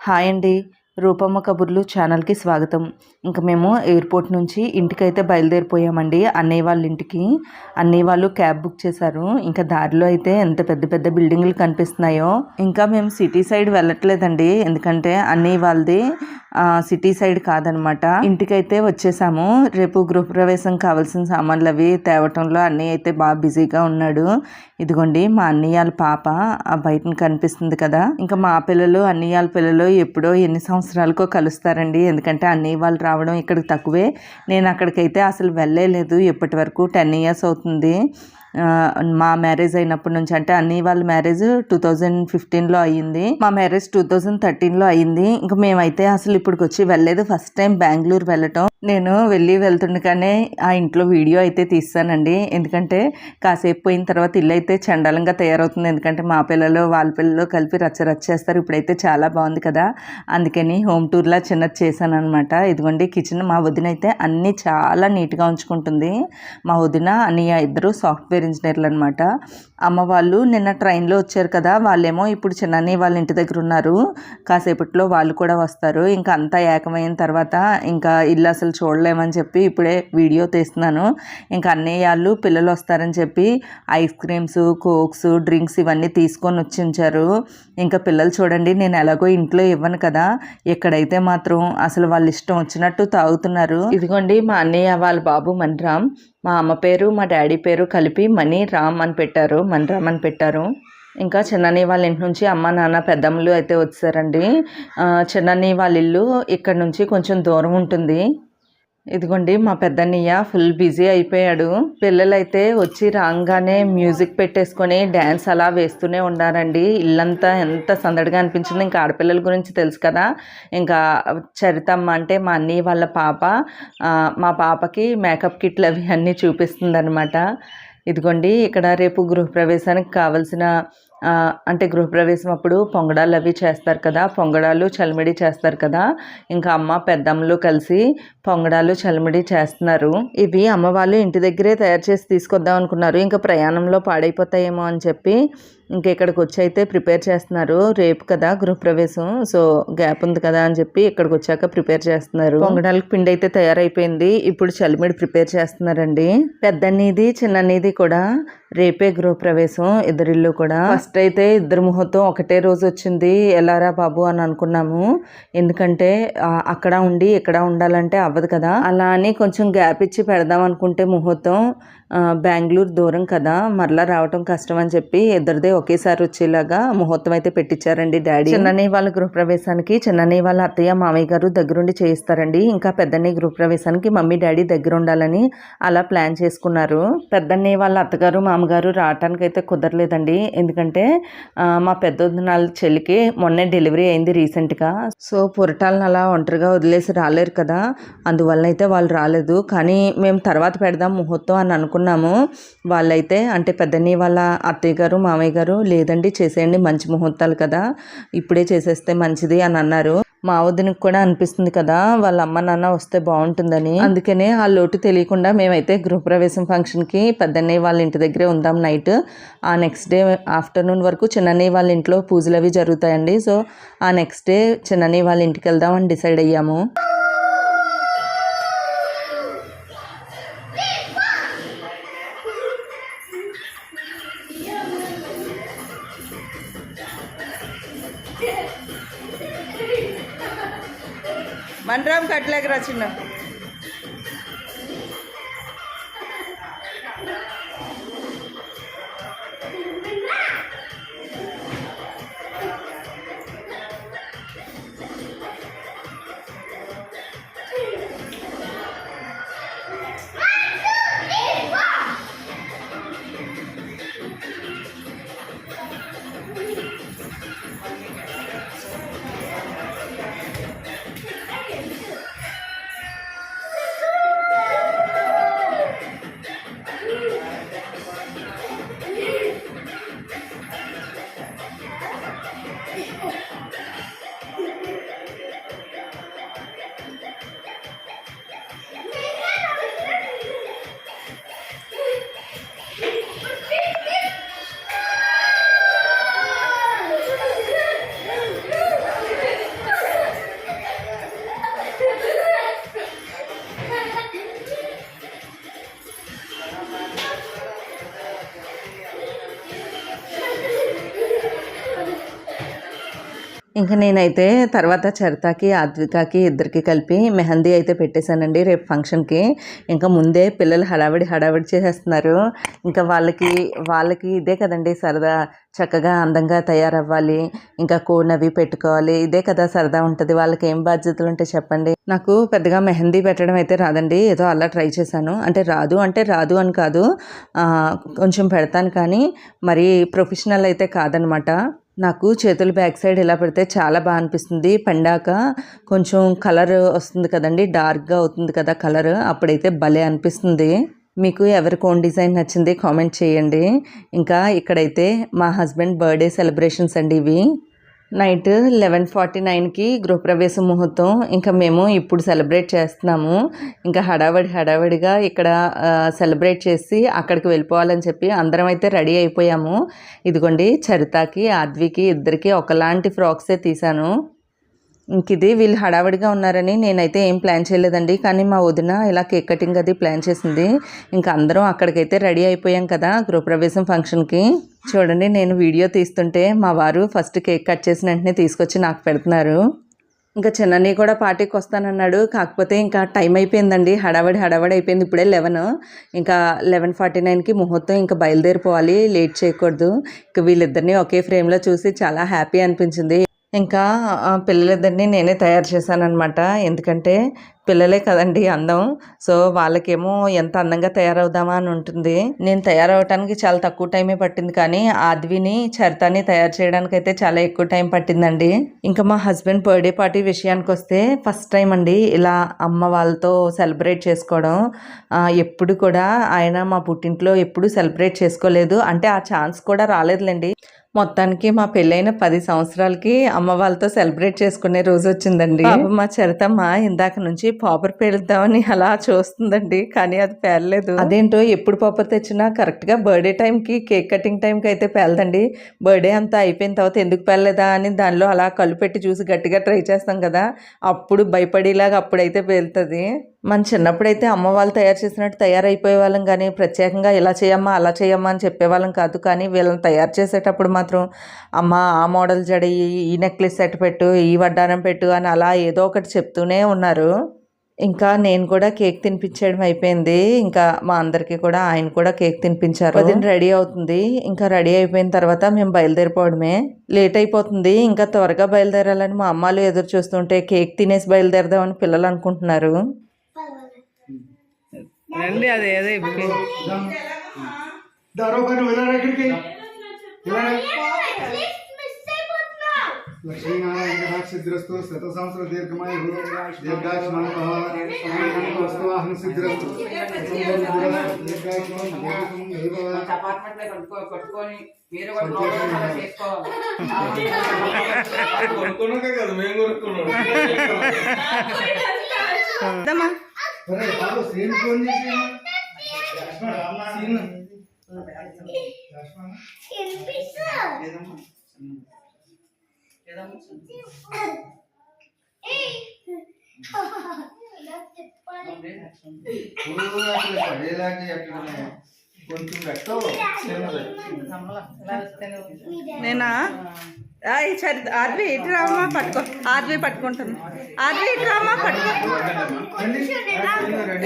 Hi అండి. రూపమ్మ కబుర్లు ఛానల్కి స్వాగతం. ఇంకా మేము ఎయిర్పోర్ట్ నుంచి ఇంటికైతే బయలుదేరిపోయామండి. అన్నయ్య వాళ్ళ ఇంటికి. అన్నయ్య వాళ్ళు క్యాబ్ బుక్ చేశారు. ఇంకా దారిలో అయితే ఎంత పెద్ద పెద్ద బిల్డింగ్లు కనిపిస్తున్నాయో. ఇంకా మేము సిటీ సైడ్ వెళ్ళట్లేదండి. ఎందుకంటే అన్నయ్య వాళ్ళది సిటీ సైడ్ కాదనమాట. ఇంటికైతే వచ్చేసాము. రేపు గృహప్రవేశం కావాల్సిన సామాన్లు అవి తేవటంలో అన్నయ్య అయితే బాగా బిజీగా ఉన్నాడు. ఇదిగోండి మా అన్నయ్యాల పాప బయట కనిపిస్తుంది కదా. ఇంకా మా పిల్లలు అన్నయ్యాల పిల్లలు ఎప్పుడో ఎన్ని సంవత్సరాలకో కలుస్తారండి. ఎందుకంటే అన్నయ్య వాళ్ళు రావడం ఇక్కడికి తక్కువే. నేను అక్కడికైతే అసలు వెళ్ళలేదు. ఇప్పటి వరకు టెన్ ఇయర్స్ అవుతుంది. మా మ్యారేజ్ అయినప్పటి నుంచి అంటే అన్ని వాళ్ళ మ్యారేజ్ టూ థౌజండ్ ఫిఫ్టీన్లో అయ్యింది. మా మ్యారేజ్ టూ థౌజండ్ థర్టీన్లో అయ్యింది. ఇంకా మేమైతే అసలు ఇప్పటికి వచ్చి వెళ్ళలేదు. ఫస్ట్ టైం బెంగళూరు వెళ్ళటం. నేను వెళ్ళి వెళ్తుండగానే ఆ ఇంట్లో వీడియో అయితే తీస్తానండి. ఎందుకంటే కాసేపు పోయిన తర్వాత ఇల్లు అయితే చండాలంగా తయారవుతుంది. ఎందుకంటే మా పిల్లలు వాళ్ళ పిల్లలు కలిపి రచ్చరచ్చేస్తారు ఇప్పుడైతే చాలా బాగుంది కదా. అందుకని హోమ్ టూర్లా చిన్నది చేశాను అనమాట ఇదిగోండి కిచెన్ మా వదిన అయితే అన్నీ చాలా నీట్గా ఉంచుకుంటుంది. మా వదిన అన్నయ్య ఇద్దరు సాఫ్ట్వేర్ ఇంజనీర్లు అనమాట అమ్మ వాళ్ళు నిన్న ట్రైన్లో వచ్చారు కదా వాళ్ళేమో ఇప్పుడు చిన్నని వాళ్ళ ఇంటి దగ్గర ఉన్నారు. కాసేపట్లో వాళ్ళు కూడా వస్తారు. ఇంకా అంతా ఏకమైన తర్వాత ఇంకా ఇల్లు అసలు చూడలేమని చెప్పి ఇప్పుడే వీడియో తీస్తున్నాను. ఇంకా అన్నయ్య వాళ్ళు పిల్లలు వస్తారని చెప్పి ఐస్ క్రీమ్స్ కోక్స్ డ్రింక్స్ ఇవన్నీ తీసుకొని వచ్చి ఉంచారు. ఇంకా పిల్లలు చూడండి నేను ఎలాగో ఇంట్లో ఇవ్వను కదా ఎక్కడైతే మాత్రం అసలు వాళ్ళ ఇష్టం వచ్చినట్టు తాగుతున్నారు. ఇదిగోండి మా అన్నయ్య వాళ్ళ బాబు మన్రామ్ మా అమ్మ పేరు మా డాడీ పేరు కలిపి మనీ రామ్ అని పెట్టారు మన్రామ్ అని పెట్టారు. ఇంకా చిన్నని వాళ్ళ ఇంటి నుంచి అమ్మ నాన్న పెద్దమ్మలు అయితే వచ్చారండి. చిన్నని వాళ్ళ ఇల్లు ఇక్కడ నుంచి కొంచెం దూరం ఉంటుంది. ఇదిగోండి మా పెద్దన్నయ్య ఫుల్ బిజీ అయిపోయాడు. పిల్లలైతే వచ్చి రాగానే మ్యూజిక్ పెట్టేసుకొని డ్యాన్స్ అలా వేస్తూనే ఉన్నారండి ఇల్లంతా ఎంత సందడిగా అనిపించింది ఇంకా ఆడపిల్లల గురించి తెలుసు కదా. ఇంకా చరితమ్మ అంటే మా అన్నయ్య వాళ్ళ పాప. మా పాపకి మేకప్ కిట్లు అవి అన్నీ చూపిస్తుంది ఇదిగోండి ఇక్కడ రేపు గృహప్రవేశానికి కావలసిన అంటే గృహప్రవేశం అప్పుడు పొంగడాలు అవి చేస్తారు కదా పొంగడాలు చలిమిడి చేస్తారు కదా. ఇంకా అమ్మ పెద్దమ్మలు కలిసి పొంగడాలు చలిమిడి చేస్తున్నారు. ఇవి అమ్మ వాళ్ళు ఇంటి దగ్గరే తయారు చేసి తీసుకొద్దాం అనుకున్నారు. ఇంకా ప్రయాణంలో పాడైపోతాయేమో అని చెప్పి ఇంకా ఇక్కడికి వచ్చి అయితే ప్రిపేర్ చేస్తున్నారు. రేపు కదా గృహప్రవేశం. సో గ్యాప్ ఉంది కదా అని చెప్పి ఇక్కడికి వచ్చాక ప్రిపేర్ చేస్తున్నారు. పొంగడాలకు పిండి అయితే తయారైపోయింది. ఇప్పుడు చలిమిడి ప్రిపేర్ చేస్తున్నారండి. పెద్దన్నీది చిన్నన్నీది కూడా రేపే గృహప్రవేశం ఇద్దరిల్లు కూడా. ఫస్ట్ అయితే ఇద్దరు ముహూర్తం ఒకటే రోజు వచ్చింది. ఎలారా బాబు అని అనుకున్నాము. ఎందుకంటే అక్కడ ఉండి ఇక్కడ ఉండాలంటే అవ్వదు కదా. అలా అని కొంచెం గ్యాప్ ఇచ్చి పెడదాం అనుకుంటే ముహూర్తం బెంగళూరు దూరం కదా. మరలా రావటం కష్టం అని చెప్పి ఇద్దరిదే ఒకేసారి వచ్చేలాగా ముహూర్తం అయితే పెట్టించారండి డాడీ. చిన్ననే వాళ్ళ గృహప్రవేశానికి చిన్ననే వాళ్ళ అత్తయ్య మామయ్య గారు దగ్గరుండి చేయిస్తారండి. ఇంకా పెద్దన్ని గృహప్రవేశానికి మమ్మీ డాడీ దగ్గర ఉండాలని అలా ప్లాన్ చేసుకున్నారు. పెద్దన్ని వాళ్ళ అత్తగారు మామగారు రావటానికి అయితే కుదరలేదండి. ఎందుకంటే మా మా పెద్దనాళ్ళ చెల్లికి మొన్నే డెలివరీ అయింది రీసెంట్గా. సో పురటాలను అలా ఒంటరిగా వదిలేసి రాలేరు కదా. అందువల్ల అయితే వాళ్ళు రాలేదు. కానీ మేము తర్వాత పెడదాం ముహూర్తం అని అనుకున్నాము. వాళ్ళైతే అంటే పెద్దన్నయ్య వాళ్ళ అత్తయ్య గారు మామయ్య గారు లేదండి చేసేయండి మంచి ముహూర్తాలు కదా. ఇప్పుడే చేసేస్తే మంచిది అని అన్నారు. మా వదినకు కూడా అనిపిస్తుంది కదా వాళ్ళ అమ్మ నాన్న వస్తే బాగుంటుందని. అందుకనే ఆ లోటు తెలియకుండా మేమైతే గృహప్రవేశం ఫంక్షన్కి పెద్దన్నయ్య వాళ్ళ ఇంటి దగ్గరే ఉందాం నైట్. ఆ నెక్స్ట్ డే ఆఫ్టర్నూన్ వరకు చిన్నన్నయ్య వాళ్ళ ఇంట్లో పూజలు అవి జరుగుతాయండి. సో ఆ నెక్స్ట్ డే చిన్నన్నయ్య వాళ్ళ ఇంటికి వెళ్దాం అని డిసైడ్ అయ్యాము. మనరామ్ కట్లేక ఇంకా నేనైతే తర్వాత చరితాకి ఆద్వికాకి ఇద్దరికి కలిపి మెహందీ అయితే పెట్టేశానండి రేపు ఫంక్షన్కి. ఇంకా ముందే పిల్లలు హడావిడి హడావిడి చేసేస్తున్నారు. ఇంకా వాళ్ళకి వాళ్ళకి ఇదే కదండి సరదా చక్కగా అందంగా తయారవ్వాలి. ఇంకా కోనవి అవి పెట్టుకోవాలి. ఇదే కదా సరదా ఉంటుంది. వాళ్ళకి ఏం బాధ్యతలు ఉంటే చెప్పండి? నాకు పెద్దగా మెహందీ పెట్టడం అయితే రాదండి. ఏదో అలా ట్రై చేశాను. అంటే రాదు అంటే రాదు అని కాదు. కొంచెం పెడతాను కానీ మరీ ప్రొఫెషనల్ అయితే కాదనమాట. నాకు చేతులు బ్యాక్ సైడ్ ఇలా పెడితే చాలా బాగా అనిపిస్తుంది. పండాక కొంచెం కలర్ వస్తుంది కదండి డార్క్గా అవుతుంది కదా కలర్ అప్పుడైతే భలే అనిపిస్తుంది. మీకు ఎవరి కోన్ డిజైన్ నచ్చింది కామెంట్ చేయండి. ఇంకా ఇక్కడైతే మా హస్బెండ్ బర్త్డే సెలబ్రేషన్స్ అండి ఇవి. నైట్ లెవెన్ ఫార్టీ నైన్కి గృహప్రవేశ ముహూర్తం. ఇంకా మేము ఇప్పుడు సెలబ్రేట్ చేస్తున్నాము. ఇంకా హడావడి హడావడిగా ఇక్కడ సెలబ్రేట్ చేసి అక్కడికి వెళ్ళిపోవాలని చెప్పి అందరం అయితే రెడీ అయిపోయాము. ఇదిగోండి చరితకి ఆద్వికి ఇద్దరికి ఒకలాంటి ఫ్రాక్సే తీశాను. ఇది వీళ్ళు హడావడిగా ఉన్నారని నేనైతే ఏం ప్లాన్ చేయలేదండి. కానీ మా వదిన ఇలా కేక్ కటింగ్ అది ప్లాన్ చేసింది. ఇంకా అందరం అక్కడికైతే రెడీ అయిపోయాం కదా గృహప్రవేశం ఫంక్షన్కి. చూడండి నేను వీడియో తీస్తుంటే మా వారు ఫస్ట్ కేక్ కట్ చేసిన వెంటనే తీసుకొచ్చి నాకు పెడుతున్నారు. ఇంకా చిన్నని కూడా పార్టీకి వస్తానన్నాడు. కాకపోతే ఇంకా టైం అయిపోయిందండి. హడావడి హడావడి అయిపోయింది. ఇప్పుడే లెవెన్. ఇంకా లెవెన్ ఫార్టీ నైన్కి ముహూర్తం ఇంకా బయలుదేరిపోవాలి. లేట్ చేయకూడదు. ఇంకా వీళ్ళిద్దరిని ఒకే ఫ్రేమ్లో చూసి చాలా హ్యాపీ అనిపించింది. ఇంకా పిల్లలిద్దరిని నేనే తయారు చేశానమాట ఎందుకంటే పిల్లలే కదండి అందం. సో వాళ్ళకేమో ఎంత అందంగా తయారవుదామా అని ఉంటుంది. నేను తయారవటానికి చాలా తక్కువ టైమే పట్టింది కానీ ఆద్విని చరితాని తయారు చేయడానికి అయితే చాలా ఎక్కువ టైం పట్టిందండి. ఇంకా మా హస్బెండ్ బర్త్డే పార్టీ విషయానికి వస్తే ఫస్ట్ టైం అండి ఇలా అమ్మ వాళ్ళతో సెలబ్రేట్ చేసుకోవడం. ఎప్పుడు కూడా ఆయన మా పుట్టింట్లో ఎప్పుడు సెలబ్రేట్ చేసుకోలేదు. అంటే ఆ ఛాన్స్ కూడా రాలేదులేండి. మొత్తానికి మా పెళ్ళైన పది సంవత్సరాలకి అమ్మ వాళ్ళతో సెలబ్రేట్ చేసుకునే రోజు వచ్చిందండి. మా చరితమ్మ ఇందాక నుంచి పాపర్ పేలుద్దామని అలా చూస్తుందండి కానీ అది పేలలేదు. అదేంటో ఎప్పుడు పాపర్ తెచ్చినా కరెక్ట్గా బర్త్డే టైంకి కేక్ కటింగ్ టైంకి అయితే పేలదండి. బర్త్డే అంతా అయిపోయిన తర్వాత ఎందుకు పేలలేదా అని దానిలో అలా కళ్ళు పెట్టి చూసి గట్టిగా ట్రై చేస్తాం కదా అప్పుడు భయపడేలాగా అప్పుడైతే పేలుతుంది. మన చిన్నప్పుడైతే అమ్మ వాళ్ళు తయారు చేసినట్టు తయారైపోయే వాళ్ళం కానీ ప్రత్యేకంగా ఇలా చేయమ్మా అలా చేయమ్మా అని చెప్పేవాళ్ళం కాదు. కానీ వీళ్ళని తయారు చేసేటప్పుడు మాత్రం అమ్మ ఆ మోడల్ జడ ఈ- నెక్లెస్ సెట్ పెట్టు ఈ వడ్డానం పెట్టు అని అలా ఏదో ఒకటి చెప్తూనే ఉన్నారు. ఇంకా నేను కూడా కేక్ తినిపించడం అయిపోయింది. ఇంకా మా అందరికి కూడా ఆయన కూడా కేక్ తినిపించారు. పదిన రెడీ అవుతుంది. ఇంకా రెడీ అయిపోయిన తర్వాత మేము బయలుదేరిపోవడమే. లేట్ అయిపోతుంది. ఇంకా త్వరగా బయలుదేరాలని మా అమ్మాలు ఎదురు చూస్తుంటే కేక్ తినేసి బయలుదేరదామని పిల్లలు అనుకుంటున్నారు. రండి అదే అదే దారో పైన వెళ్ళారా వెళ్ళారా లక్ష్మీనారాయణ సిద్ధిరస్తు శత సంవత్సర దీర్ఘమయ దీర్ఘాయుష్మాన్ వస్తువాహన సిద్ధిరస్తు కొనుక్కున్నాక కదా మేము కొనుక్కున్నాం. శ్రీని ఫోన్ చేసి సీన్. పడేలాగా ఎక్కడనే కొంచెం పెట్టవు చిన్నది నేనా? ఆయ్ సరే ఆర్వి ఇటు రామా పట్టుకో. ఆర్వి పట్టుకుంటాను ఆర్వి ఇటు రామా పట్టుకో.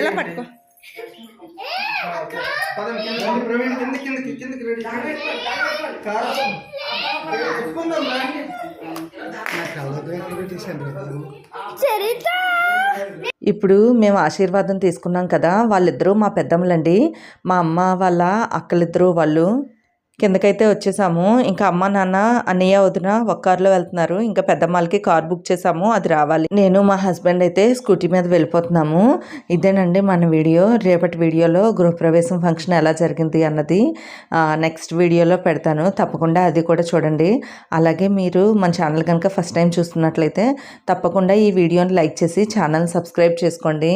ఇలా పట్టుకో. పదండి ఇప్పుడు మేము ఆశీర్వాదం తీసుకున్నాం కదా వాళ్ళిద్దరూ మా పెద్దమ్మలండి. మా అమ్మ వాళ్ళ అక్కలిద్దరూ వాళ్ళు కిందకైతే వచ్చేసాము. ఇంకా అమ్మ నాన్న అన్నయ్య వదిన ఒక కారులో వెళ్తున్నారు. ఇంకా పెద్దమ్మాలకి కార్ బుక్ చేసాము. అది రావాలి. నేను మా హస్బెండ్ అయితే స్కూటీ మీద వెళ్ళిపోతున్నాము. ఇదేనండి మన వీడియో. రేపటి వీడియోలో గృహప్రవేశం ఫంక్షన్ ఎలా జరిగింది అన్నది నెక్స్ట్ వీడియోలో పెడతాను. తప్పకుండా అది కూడా చూడండి. అలాగే మీరు మన ఛానల్ కనుక ఫస్ట్ టైం చూస్తున్నట్లయితే తప్పకుండా ఈ వీడియోని లైక్ చేసి ఛానల్ సబ్స్క్రైబ్ చేసుకోండి.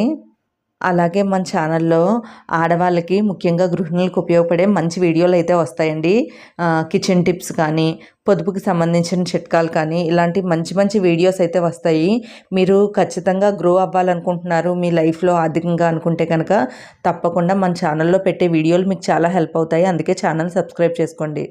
అలాగే మన ఛానల్లో ఆడవాళ్ళకి ముఖ్యంగా గృహిణులకు ఉపయోగపడే మంచి వీడియోలు అయితే వస్తాయండి. కిచెన్ టిప్స్ కానీ పొదుపుకి సంబంధించిన చిట్కాలు కానీ ఇలాంటి మంచి మంచి వీడియోస్ అయితే వస్తాయి. మీరు ఖచ్చితంగా గ్రో అవ్వాలనుకుంటున్నారు మీ లైఫ్లో ఆర్థికంగా అనుకుంటే కనుక తప్పకుండా మన ఛానల్లో పెట్టే వీడియోలు మీకు చాలా హెల్ప్ అవుతాయి. అందుకే ఛానల్ సబ్స్క్రైబ్ చేసుకోండి.